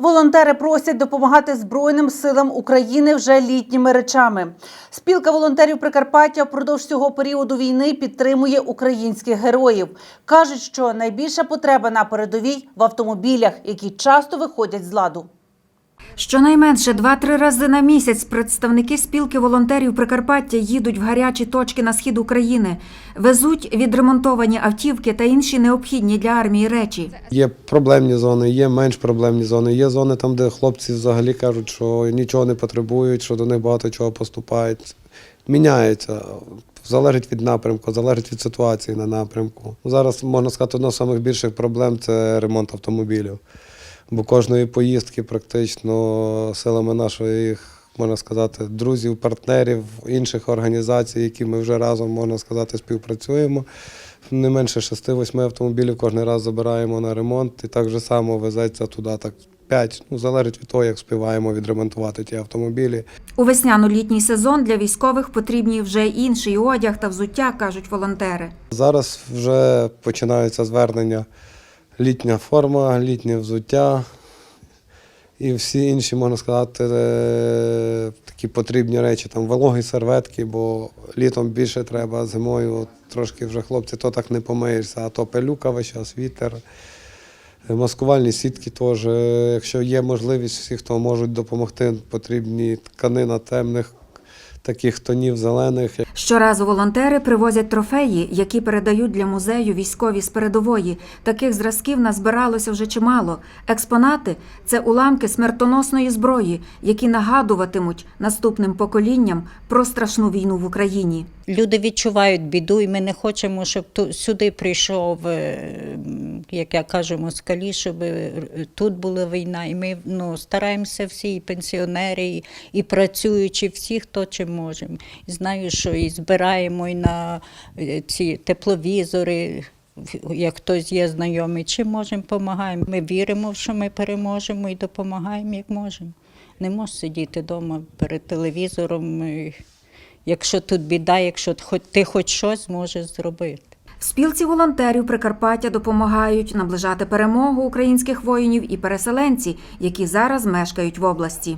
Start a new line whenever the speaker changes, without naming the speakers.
Волонтери просять допомагати Збройним силам України вже літніми речами. Спілка волонтерів Прикарпаття впродовж цього періоду війни підтримує українських героїв. кажуть, що найбільша потреба на передовій в автомобілях, які часто виходять з ладу.
Щонайменше два-три рази на місяць представники спілки волонтерів Прикарпаття їдуть в гарячі точки на схід України, везуть відремонтовані автівки та інші необхідні для армії речі.
Є проблемні зони, є менш проблемні зони. Є зони там, де хлопці взагалі кажуть, що нічого не потребують, що до них багато чого поступають. Міняється. Залежить від напрямку, залежить від ситуації на напрямку. Зараз можна сказати, одна з найбільших проблем це ремонт автомобілів. Бо кожної поїздки практично силами наших, можна сказати, друзів, партнерів, інших організацій, які ми вже разом, можна сказати, співпрацюємо. Не менше 6-8 автомобілів кожен раз забираємо на ремонт, і так же само везеться туди так 5. Ну, залежить від того, як співаємо відремонтувати ті автомобілі.
У весняно-літній сезон для військових потрібні вже інший одяг та взуття, кажуть волонтери.
Зараз вже починаються звернення літня форма, літнє взуття і всі інші, можна сказати, е, такі потрібні речі, там вологі серветки, бо літом більше треба, зимою трошки вже хлопці, то так не помиєшся, а то пилюка весь час, вітер. Е, Маскувальні сітки теж, е, якщо є можливість, всі, хто можуть допомогти, потрібні тканина темних, таких тонів зелених.
Щоразу волонтери привозять трофеї, які передають для музею військові з передової. Таких зразків назбиралося вже чимало. Експонати це уламки смертоносної зброї, які нагадуватимуть наступним поколінням про страшну війну в Україні.
Люди відчувають біду, і ми не хочемо, щоб ту- сюди прийшов, е, як я кажу, москалі, щоб е, тут була війна. І ми ну, стараємося всі, і пенсіонери, і, і працюючі, всі, хто чим можемо. І знаю, що і збираємо і на е, ці тепловізори. Як хтось є знайомий, чим можемо, допомагаємо. Ми віримо, що ми переможемо і допомагаємо, як можемо. Не можеш сидіти вдома перед телевізором. Якщо тут біда, якщо ти хоч щось зможеш зробити.
Спілці волонтерів Прикарпаття допомагають наближати перемогу українських воїнів і переселенці, які зараз мешкають в області.